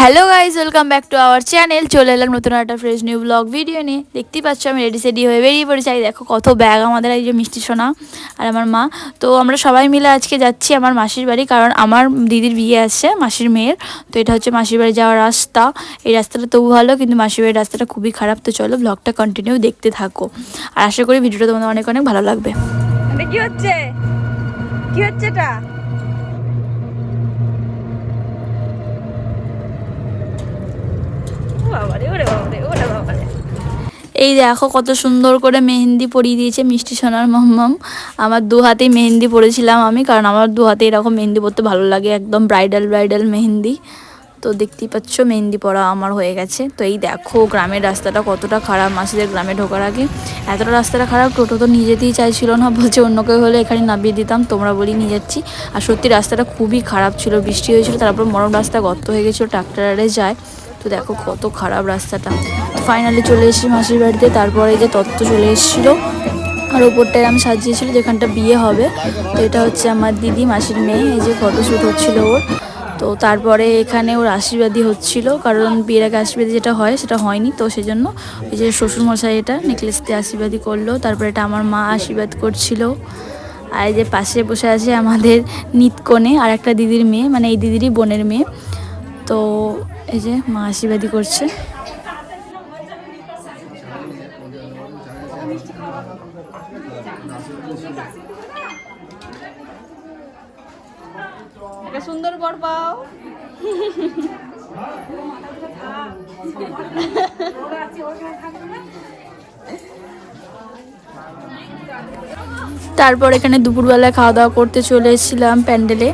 Hello guys welcome back to our channel চলে এলাম নতুন একটা ফ্রেশ নিউ ব্লগ ভিডিও নিয়ে। দেখতেই পাচ্ছ, আমি রেডি সেডি হয়ে বেরিয়ে পড়েছি। এই দেখো কত ব্যাগ আমাদের এই যে মিষ্টি সোনা আর আমার মা। তো আমরা সবাই মিলে আজকে যাচ্ছি আমার মাসির বাড়ি, কারণ আমার দিদির বিয়ে আসছে মাসির মেয়ের। তো এটা হচ্ছে মাসির বাড়ি যাওয়ার রাস্তা। এই রাস্তাটা তবু ভালো, কিন্তু মাসির বাড়ির রাস্তাটা খুবই খারাপ। তো চলো ব্লগটা কন্টিনিউ দেখতে থাকো। আর আশা করি ভিডিওটা তোমাদের অনেক অনেক ভালো লাগবে। কি হচ্ছে? কি হচ্ছে এটা? এই দেখো কত সুন্দর করে মেহেন্দি পরিয়ে দিয়েছে মিষ্টি সোনার মাম্মাম আমার দু হাতেই মেহেন্দি পরেছিলাম আমি, কারণ আমার দু হাতে এরকম মেহেন্দি পরতে ভালো লাগে, একদম ব্রাইডাল ব্রাইডাল মেহেন্দি। তো দেখতেই পাচ্ছ মেহেন্দি পরা আমার হয়ে গেছে। তো এই দেখো গ্রামের রাস্তাটা কতটা খারাপ, মাসিদের গ্রামে ঢোকার আগে। এতটা রাস্তাটা খারাপ, টোটো তো নিয়ে যেতেই চাইছিল না, বলছে অন্য কেউ হলে এখানে নামিয়ে দিতাম, তোমরা বলি নিয়ে যাচ্ছি। আর সত্যি রাস্তাটা খুবই খারাপ ছিল, বৃষ্টি হয়েছিল, তারপর মরম রাস্তা গর্ত হয়ে গেছিল, ট্রাক্টরে যায়। তো দেখো কত খারাপ রাস্তাটা। ফাইনালি চলে এসেছি মাসির বাড়িতে, তারপরে যে তত্ত্ব চলে এসেছিল। আর ওপরটায় আমি সাজিয়েছিল যেখানটা বিয়ে হবে। তো এটা হচ্ছে আমার দিদি, মাসির মেয়ে, এই যে ফটোশ্যুট হচ্ছিল ওর। তো তারপরে এখানে ওর আশীর্বাদী হচ্ছিল, কারণ বিয়ের আগে আশীর্বাদী যেটা হয়, সেটা হয়নি। তো সেজন্য ওই যে শ্বশুরমশাই এটা নেকলেস দিয়ে আশীর্বাদী করল। তারপরে এটা আমার মা আশীর্বাদ করছিল। আর এই যে পাশে বসে আছে আমাদের নিতকনে আর একটা দিদির মেয়ে মানে এই দিদিরই বোনের মেয়ে। তো এই যে মা আশীর্বাদী করছে। সুন্দর বর পাও। তারপর এখানে দুপুরবেলায় খাওয়া দাওয়া করতে চলে এসেছিলাম প্যান্ডেলে।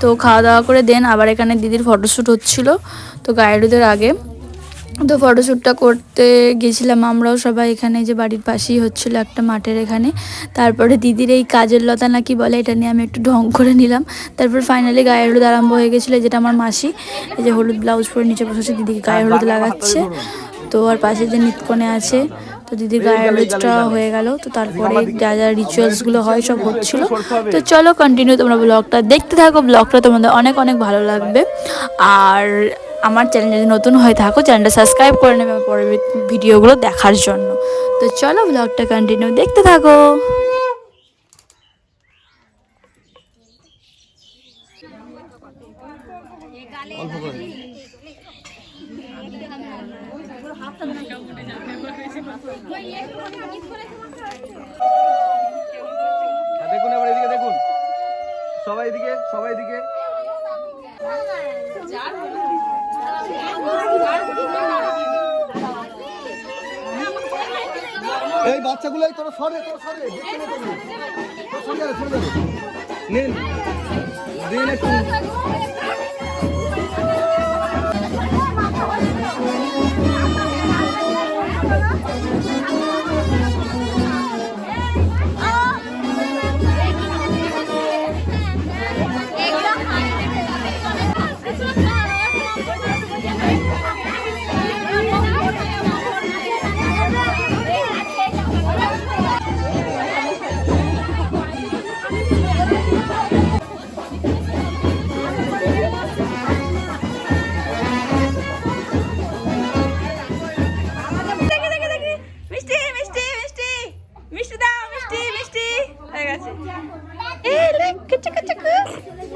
তো খাওয়া দাওয়া করে দেন, আবার এখানে দিদির ফটোশ্যুট হচ্ছিল, তো গায়েরুদের আগে। তো ফটোশ্যুটটা করতে গেছিলাম আমরাও সবাই এখানে যে বাড়ির পাশেই হচ্ছিল একটা মাঠের এখানে। তারপরে দিদির এই কাজের লতা নাকি বলে, এটা নিয়ে আমি একটু ঢং করে নিলাম। তারপর ফাইনালি গায়ে হলুদ আরম্ভ হয়ে গেছিল যেটা আমার মাসি, এই যে হলুদ ব্লাউজ পরে নিচে বসেছে দিদিকে গায়ে হলুদ লাগাচ্ছে। তো আর পাশে যে নিতকনে আছে তো দিদির গায়ে হলুদটা হয়ে গেল তো তারপরে যা যা রিচুয়ালসগুলো হয় সব হচ্ছিল। তো চলো কন্টিনিউ তোমরা ব্লগটা দেখতে থাকো ব্লগটা তোমাদের অনেক অনেক ভালো লাগবে। আর আমার চ্যানেল যদি নতুন হয়ে থাকো চ্যানেলটা সাবস্ক্রাইব করে নেবে পরের ভিডিওগুলো দেখার জন্য। তো চলো ব্লগটা কন্টিনিউ দেখতে থাকো হ্যাঁ, দেখুন এবার এদিকে, দেখুন। সবাই এদিকে সবাই এদিকে। এই বাচ্চাগুলো তোরা সরে তোরা সরে সরে যাবে। নিন। দিন একটু।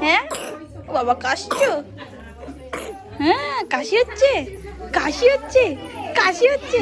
হ্যাঁ? বাবা কাশছো হ্যাঁ কাশি হচ্ছে কাশি হচ্ছে কাশি হচ্ছে।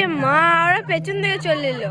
এ মা ওরা পেছন থেকে চলে এলো।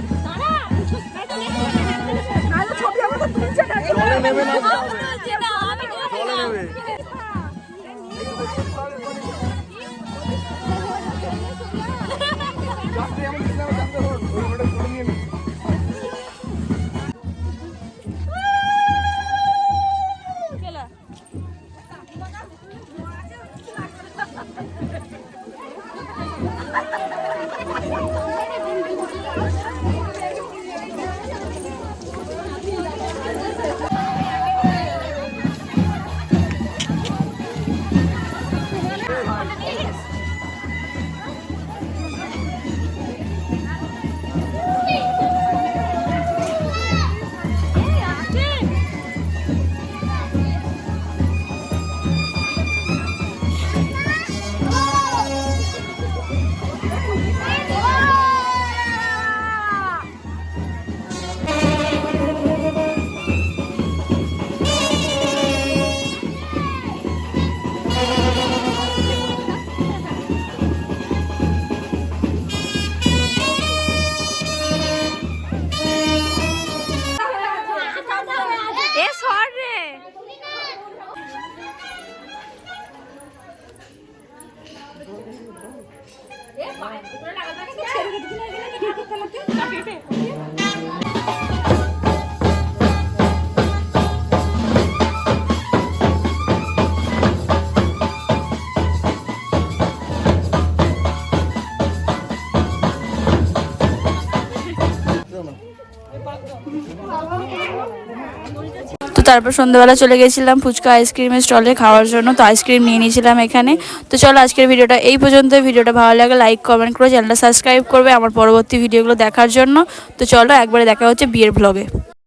Maria. তো তারপর সন্ধ্যাবেলা চলে গেছিলাম ফুচকা আইসক্রিমের স্টলে খাওয়ার জন্য, তো আইসক্রিম নিয়ে নিয়েছিলাম এখানে। তো চলো আজকের ভিডিওটা এই পর্যন্ত ভিডিওটা ভালো লাগে লাইক কমেন্ট করে চ্যানেলটা সাবস্ক্রাইব করবে আমার পরবর্তী ভিডিওগুলো দেখার জন্য। তো চলো একবারে দেখা হচ্ছে বিয়ের ব্লগে